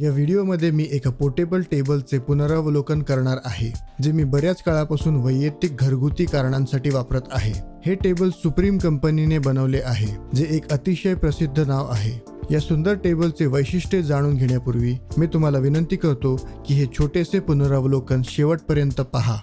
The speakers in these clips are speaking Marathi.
या व्हिडिओमध्ये मी एका पोर्टेबल टेबलचे पुनरावलोकन करणार आहे जे मी बऱ्याच काळापासून वैयक्तिक घरगुती कारणांसाठी वापरत आहे. हे टेबल सुप्रीम कंपनीने बनवले आहे जे एक अतिशय प्रसिद्ध नाव आहे. या सुंदर टेबलचे वैशिष्ट्ये जाणून घेण्यापूर्वी मी तुम्हाला विनंती करतो की हे छोटेसे पुनरावलोकन शेवटपर्यंत पहा.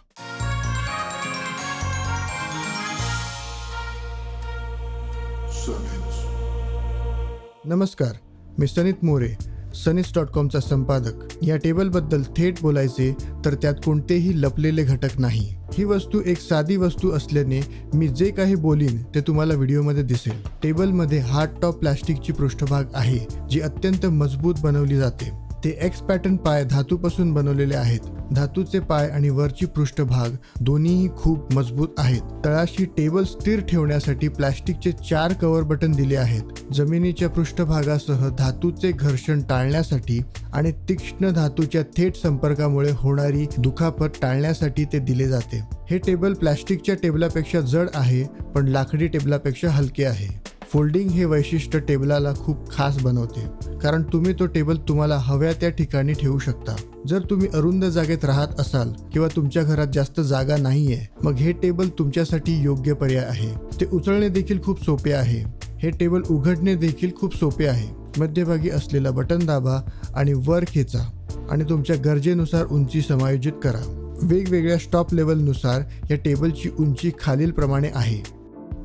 नमस्कार मी सनित मोरे सनीस डॉट कॉमचा संपादक. या टेबलबद्दल थेट बोलायचे तर त्यात कोणतेही लपलेले घटक नाही. ही वस्तू एक साधी वस्तू असल्याने मी जे काही बोलीन ते तुम्हाला व्हिडिओमध्ये दिसेल. टेबलमध्ये हार्ड टॉप प्लास्टिकची पृष्ठभाग आहे जी अत्यंत मजबूत बनवली जाते. ते एक्स पॅटर्न पाय धातूपासून बनवलेले आहेत. धातूचे पाय आणि वरची पृष्ठभाग दोन्हीही खूप मजबूत आहेत. तळाशी टेबल स्थिर ठेवण्यासाठी प्लॅस्टिकचे चार कव्हर बटन दिले आहेत. जमिनीच्या पृष्ठभागासह धातूचे घर्षण टाळण्यासाठी आणि तीक्ष्ण धातूच्या थेट संपर्कामुळे होणारी दुखापत टाळण्यासाठी ते दिले जाते. हे टेबल प्लास्टिकच्या टेबलापेक्षा जड आहे पण लाकडी टेबलापेक्षा हलके आहे. फोल्डिंग हे वैशिष्ट्य टेबलाला खूप खास बनवते कारण तुम्ही तो टेबल तुम्हाला हव्या त्या ठिकाणी ठेवू शकता. जर तुम्ही अरुंद जागेत राहत असाल किंवा तुमच्या घरात जास्त जागा नाहीये मग हे टेबल तुमच्यासाठी योग्य पर्याय आहे. ते उचलणे देखील खूप सोपे आहे. हे टेबल उघडणे देखील खूप सोपे आहे. मध्यभागी असलेला बटन दाबा आणि वर खेचा आणि तुमच्या गरजेनुसार उंची समायोजित करा. वेगवेगळ्या स्टॉप लेवलनुसार या टेबलची उंची खालीलप्रमाणे आहे.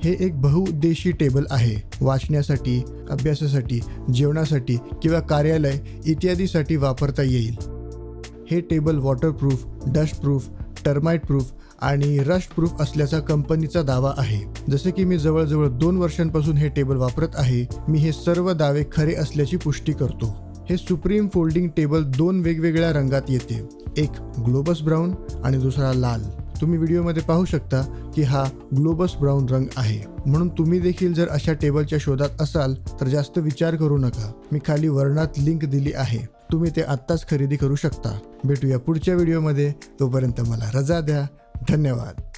हे एक बहुउद्देशी टेबल आहे. वाचण्यासाठी अभ्यासासाठी जेवणासाठी किंवा कार्यालय इत्यादीसाठी वापरता येईल. हे table waterproof dustproof termite proof आणि रश प्रूफ असल्याचा कंपनीचा दावा आहे. जसे की मी जवळजवळ दोन वर्षांपासून हे टेबल वापरत आहे मी हे सर्व दावे खरे असल्याची पुष्टी करतो. हे सुप्रीम फोल्डिंग टेबल दोन वेगवेगळ्या रंगात येते. एक ग्लोबस ब्राऊन आणि दुसरा लाल. तुम्ही व्हिडिओमध्ये पाहू शकता की हा ग्लोबस ब्राऊन रंग आहे. म्हणून तुम्ही देखील जर अशा टेबलच्या शोधात असाल तर जास्त विचार करू नका. मी खाली वर्णात लिंक दिली आहे. तुम्ही ते आत्ताच खरेदी करू शकता. भेटूया पुढच्या व्हिडिओमध्ये. तोपर्यंत मला रजा द्या. धन्यवाद.